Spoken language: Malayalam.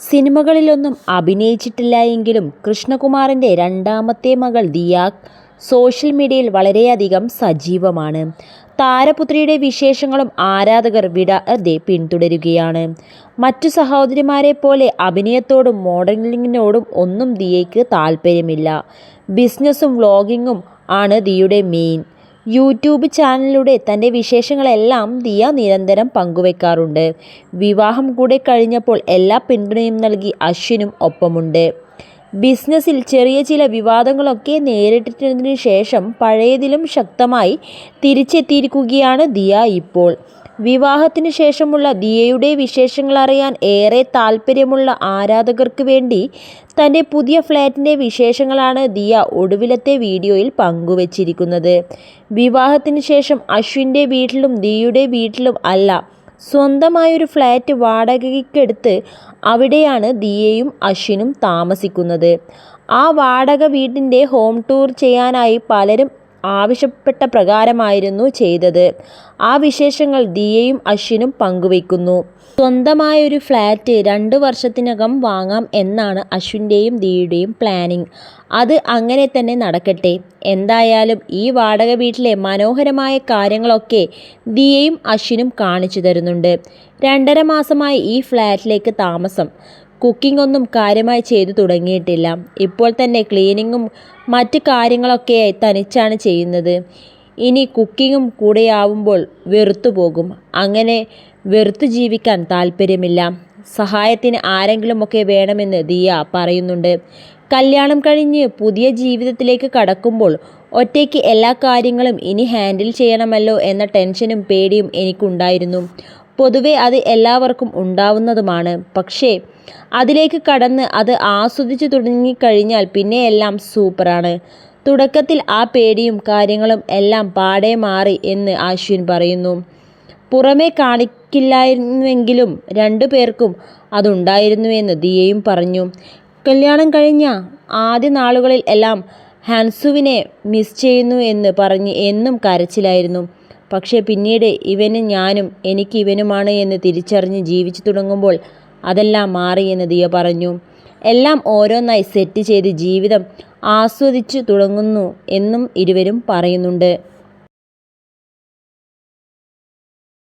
സിനിമകളിലൊന്നും അഭിനയിച്ചിട്ടില്ല എങ്കിലും കൃഷ്ണകുമാറിന്റെ രണ്ടാമത്തെ മകൾ ദിയ സോഷ്യൽ മീഡിയയിൽ വളരെയധികം സജീവമാണ്. താരപുത്രിയുടെ വിശേഷങ്ങളും ആരാധകർ വിടാതെ പിന്തുടരുകയാണ്. മറ്റു സഹോദരിമാരെ പോലെ അഭിനയത്തോടും മോഡലിങ്ങിനോടും ഒന്നും ദിയയ്ക്ക് താല്പര്യമില്ല ബിസിനസ്സും വ്ളോഗിങ്ങും ആണ് ദിയുടെ മെയിൻ. യൂട്യൂബ് ചാനലിലൂടെ തന്റെ വിശേഷങ്ങളെല്ലാം ദിയ നിരന്തരം പങ്കുവെക്കാറുണ്ട്. വിവാഹം കൂടെ കഴിഞ്ഞപ്പോൾ എല്ലാ പിന്തുണയും നൽകി അശ്വിനും ഒപ്പമുണ്ട്. ബിസിനസിൽ ചെറിയ ചില വിവാദങ്ങളൊക്കെ നേരിട്ടതിനു ശേഷം പഴയതിലും ശക്തമായി തിരിച്ചെത്തിയിരിക്കുകയാണ് ദിയ ഇപ്പോൾ. വിവാഹത്തിനു ശേഷമുള്ള ദിയയുടെ വിശേഷങ്ങൾ അറിയാൻ ഏറെ താല്പര്യമുള്ള ആരാധകർക്ക് വേണ്ടി തന്റെ പുതിയ ഫ്ലാറ്റിന്റെ വിശേഷങ്ങളാണ് ദിയ ഒടുവിലത്തെ വീഡിയോയിൽ പങ്കുവച്ചിരിക്കുന്നത് വിവാഹത്തിന് ശേഷം അശ്വിന്റെ വീട്ടിലും ദിയയുടെ വീട്ടിലും അല്ല സ്വന്തമായൊരു ഫ്ലാറ്റ് വാടകയ്ക്കെടുത്ത് അവിടെയാണ് ദിയയും അശ്വിനും താമസിക്കുന്നത്. ആ വാടക വീടിന്റെ ഹോം ടൂർ ചെയ്യാനായി പലരും ആവശ്യപ്പെട്ട പ്രകാരമായിരുന്നു ചെയ്തത്. ആ വിശേഷങ്ങൾ ദിയയും അശ്വിനും പങ്കുവെക്കുന്നു. സ്വന്തമായൊരു ഫ്ലാറ്റ് രണ്ട് വർഷത്തിനകം വാങ്ങാം എന്നാണ് അശ്വിന്റെയും ദിയുടെയും പ്ലാനിങ്. അത് അങ്ങനെ തന്നെ നടക്കട്ടെ. എന്തായാലും ഈ വാടക വീട്ടിലെ മനോഹരമായ കാര്യങ്ങളൊക്കെ ദിയയും അശ്വിനും കാണിച്ചു തരുന്നുണ്ട്. രണ്ടര മാസമായി ഈ ഫ്ലാറ്റിലേക്ക് താമസം. കുക്കിംഗ് ഒന്നും കാര്യമായി ചെയ്തു തുടങ്ങിയിട്ടില്ല. ഇപ്പോൾ തന്നെ ക്ലീനിങ്ങും മറ്റ് കാര്യങ്ങളൊക്കെ തനിച്ചാണ് ചെയ്യുന്നത്. ഇനി കുക്കിംഗും കൂടെയാവുമ്പോൾ വെറുത്തു പോകും. അങ്ങനെ വെറുത്തു ജീവിക്കാൻ താല്പര്യമില്ല സഹായത്തിന് ആരെങ്കിലുമൊക്കെ വേണമെന്ന് ദിയ പറയുന്നുണ്ട്. കല്യാണം കഴിഞ്ഞ് പുതിയ ജീവിതത്തിലേക്ക് കടക്കുമ്പോൾ ഒറ്റയ്ക്ക് എല്ലാ കാര്യങ്ങളും ഇനി ഹാൻഡിൽ ചെയ്യണമല്ലോ എന്ന ടെൻഷനും പേടിയും എനിക്കുണ്ടായിരുന്നു. പൊതുവെ അത് എല്ലാവർക്കും ഉണ്ടാവുന്നതുമാണ്. പക്ഷേ അതിലേക്ക് കടന്ന് അത് ആസ്വദിച്ചു തുടങ്ങിക്കഴിഞ്ഞാൽ പിന്നെ എല്ലാം സൂപ്പറാണ്. തുടക്കത്തിൽ ആ പേടിയും കാര്യങ്ങളും എല്ലാം പാടെ മാറി എന്ന് ആശ്വിൻ പറയുന്നു. പുറമേ കാണിക്കില്ലായിരുന്നുവെങ്കിലും രണ്ടു പേർക്കും അതുണ്ടായിരുന്നുവെന്ന് ദിയയും പറഞ്ഞു. കല്യാണം കഴിഞ്ഞ ആദ്യ നാളുകളിൽ എല്ലാം ഹൻസുവിനെ മിസ് ചെയ്യുന്നു എന്ന് പറഞ്ഞ് എന്നും കരച്ചിലായിരുന്നു. പക്ഷേ പിന്നീട് ഇവന് ഞാനും എനിക്ക് ഇവനുമാണ് എന്ന് തിരിച്ചറിഞ്ഞ് ജീവിച്ചു തുടങ്ങുമ്പോൾ അതെല്ലാം മാറി എന്ന് ദിയ പറഞ്ഞു. എല്ലാം ഓരോന്നായി സെറ്റ് ചെയ്ത് ജീവിതം ആസ്വദിച്ചു തുടങ്ങുന്നു എന്നും ഇരുവരും പറയുന്നുണ്ട്.